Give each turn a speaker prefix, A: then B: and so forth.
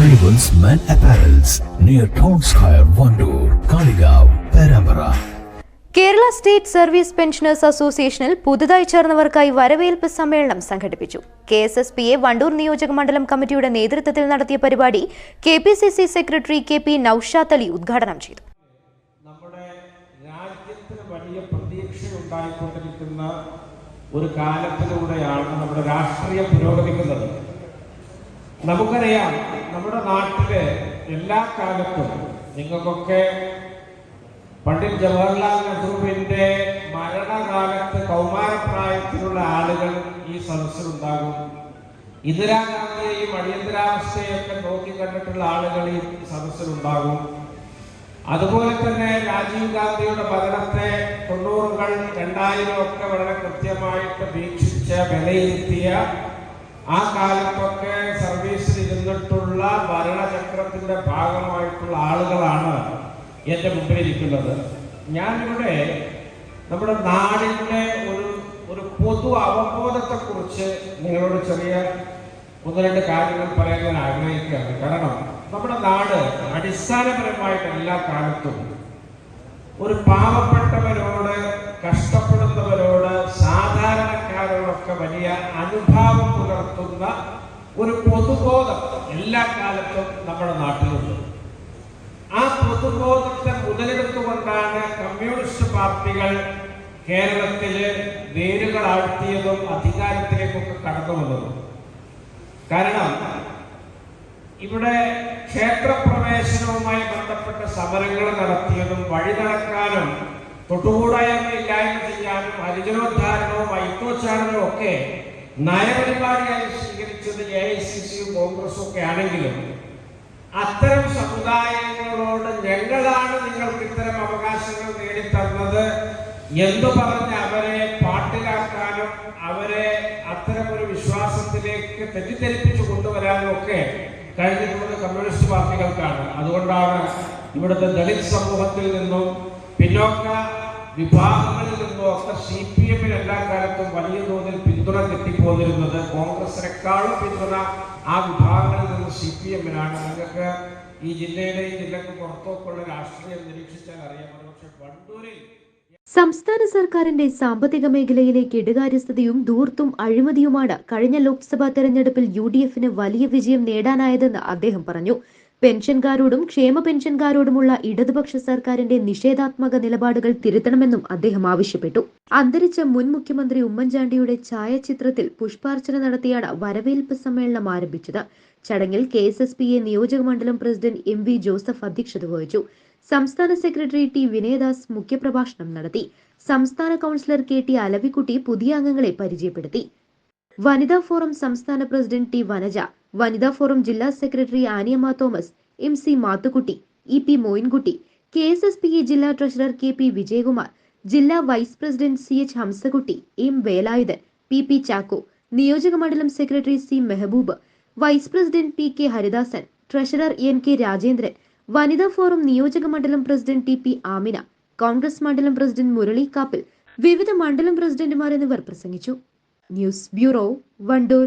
A: Arrivals Men Apparels near Town Square, Wandoor Kaligav, Perambara.
B: Kerala state service pensioners അസോസിയേഷനിൽ പുതുതായി ചേർന്നവർക്കായി വരവേൽപ്പ് സമ്മേളനം സംഘടിപ്പിച്ചു. K S S P A Wandoor നിയോജക മണ്ഡലം കമ്മിറ്റിയുടെ നേതൃത്വത്തിൽ നടത്തിയ പരിപാടി K P C C secretary K P Noushad Ali ഉദ്ഘാടനം ചെയ്തു.
C: നമ്മുടെ രാജ്യത്തിന് വലിയ പ്രതീക്ഷ ഉണ്ടായിക്കൊണ്ടിരിക്കുന്ന ഒരു കാലത്തിലൂടെയാണ് നമ്മുടെ രാഷ്ട്രീയം പുരോഗമിക്കുന്നത് നമുക്കറിയാം നമ്മുടെ നാട്ടിൽ എല്ലാ കാലത്തും നിങ്ങൾക്കൊക്കെ പണ്ഡിറ്റ് ജവഹർലാൽ നെഹ്റുവിന്റെ മരണകാലത്ത് കൗമാരപ്രായത്തിലുള്ള ആളുകൾ ഈ സദസ്സിൽ ഉണ്ടാകും ഇന്ദിരാഗാന്ധിയെയും അടിയന്തരാവസ്ഥയൊക്കെ നോക്കിക്കണ്ടിട്ടുള്ള ആളുകൾ ഈ സദസ്സിലുണ്ടാകും. അതുപോലെ തന്നെ രാജീവ് ഗാന്ധിയുടെ ഭരണത്തെ തൊണ്ണൂറുകൾ രണ്ടായിരം ഒക്കെ വളരെ കൃത്യമായിട്ട് വീക്ഷിച്ച് വിലയിരുത്തിയ ആ കാലത്തൊക്കെ ഇരുന്നിട്ടുള്ള ഭരണചക്രത്തിന്റെ ഭാഗമായിട്ടുള്ള ആളുകളാണ് എന്റെ മുമ്പിലിരിക്കുന്നത്. ഞാനിവിടെ നമ്മുടെ നാടിന്റെ ഒരു ഒരു പൊതു അവബോധത്തെക്കുറിച്ച് നിങ്ങളോട് ചെറിയ ഒന്ന് രണ്ട് കാര്യങ്ങൾ പറയാൻ ഞാൻ ആഗ്രഹിക്കുകയാണ്. കാരണം നമ്മുടെ നാട് അടിസ്ഥാനപരമായിട്ട് എല്ലാ കാലത്തും ഒരു പാവപ്പെട്ടവരോട് കഷ്ടപ്പെടുന്നവരോട് സാധാരണക്കാരോടൊക്കെ വലിയ അനുഭാവം പുലർത്തുന്ന ഒരു പൊതുബോധം എല്ലാ കാലത്തും നമ്മുടെ നാട്ടിലുണ്ട്. ആ പൊതുബോധത്തെ മുതലെടുത്തുകൊണ്ടാണ് കമ്മ്യൂണിസ്റ്റ് പാർട്ടികൾ കേരളത്തിൽ വേരുകൾ ആഴ്ത്തിയതും അധികാരത്തിലേക്കൊക്കെ കടന്നു വന്നതും. കാരണം ഇവിടെ ക്ഷേത്രപ്രവേശനവുമായി ബന്ധപ്പെട്ട സമരങ്ങൾ നടത്തിയതും വഴി നടക്കാനും തൊട്ടുകൂടായ്മ ഇല്ലായ്മ ചെയ്യാനും ഹരിജനോദ്ധാരണവും ഐക്യോച്ചാരണവും ഒക്കെ നയപരിപാടിയായി സ്വീകരിച്ചത് എ ഐ സി സിയും കോൺഗ്രസും ഒക്കെ ആണെങ്കിലും അത്തരം സമുദായങ്ങളോട് ഞങ്ങളാണ് നിങ്ങൾക്ക് ഇത്തരം അവകാശങ്ങൾ നേടിത്തന്നത് എന്ന് പറഞ്ഞ് അവരെ പാട്ടിലാക്കാനും അവരെ അത്തരം ഒരു വിശ്വാസത്തിലേക്ക് തെറ്റിദ്ധരിപ്പിച്ചു കൊണ്ടുവരാനും ഒക്കെ കഴിഞ്ഞിട്ടുള്ളത് കമ്മ്യൂണിസ്റ്റ് പാർട്ടികൾക്കാണ്. അതുകൊണ്ടാണ് ഇവിടുത്തെ ദളിത് സമൂഹത്തിൽ നിന്നും പിന്നോക്ക വിഭാഗങ്ങളിൽ നിന്നും ഒക്കെ സി പി എമ്മിന് എല്ലാ കാലത്തും വലിയ തോതിൽ പിന്തുണ കിട്ടിപ്പോന്നിരുന്നത് കോൺഗ്രസിനേക്കാളും പിന്തുണ ആ വിഭാഗങ്ങളിൽ നിന്ന് സി പി എമ്മിനാണ് നിങ്ങൾക്ക് ഈ ജില്ലയുടെ ഈ ജില്ലക്ക് പുറത്തോക്കുള്ള രാഷ്ട്രീയം നിരീക്ഷിച്ചാൽ അറിയാം. പക്ഷെ വണ്ടൂരിൽ
B: സംസ്ഥാന സർക്കാരിന്റെ സാമ്പത്തിക മേഖലയിലെ കെടുകാര്യസ്ഥതയും ധൂർത്തും അഴിമതിയുമാണ് കഴിഞ്ഞ ലോക്സഭാ തെരഞ്ഞെടുപ്പിൽ യു വലിയ വിജയം നേടാനായതെന്ന് അദ്ദേഹം പറഞ്ഞു. പെൻഷൻകാരോടും ക്ഷേമ പെൻഷൻകാരോടുമുള്ള ഇടതുപക്ഷ സർക്കാരിന്റെ നിഷേധാത്മക നിലപാടുകൾ തിരുത്തണമെന്നും അദ്ദേഹം ആവശ്യപ്പെട്ടു. അന്തരിച്ച മുൻ മുഖ്യമന്ത്രി ഉമ്മൻചാണ്ടിയുടെ ഛായാചിത്രത്തിൽ പുഷ്പാർച്ചന നടത്തിയാണ് വരവേൽപ്പ് സമ്മേളനം ആരംഭിച്ചത്. ചടങ്ങിൽ K S S P A നിയോജക മണ്ഡലം പ്രസിഡന്റ് എം വി ജോസഫ് അധ്യക്ഷത വഹിച്ചു. സംസ്ഥാന സെക്രട്ടറി ടി വിനയദാസ് മുഖ്യപ്രഭാഷണം നടത്തി. സംസ്ഥാന കൗൺസിലർ കെ ടി അലവിക്കുട്ടി പുതിയ അംഗങ്ങളെ പരിചയപ്പെടുത്തി. വനിതാ ഫോറം സംസ്ഥാന പ്രസിഡന്റ് ടി വനജ വനിതാ ഫോറം ജില്ലാ secretary Aniyamma Thomas M C Mathukutty E P Moyinkutty K S S P ജില്ലാ ട്രഷറർ കെ പി വിജയകുമാർ ജില്ലാ vice president C H Hamsakutty M Velayudhan P P Chacko നിയോജക മണ്ഡലം secretary C Mehaboob vice president P K Haridasan treasurer N K Rajendran വനിതാ forum നിയോജക മണ്ഡലം president T P Amina Congress മണ്ഡലം president Murali Kappil വിവിധ മണ്ഡലം പ്രസിഡന്റുമാർ എന്നിവർ പ്രസംഗിച്ചു. News bureau Wandoor.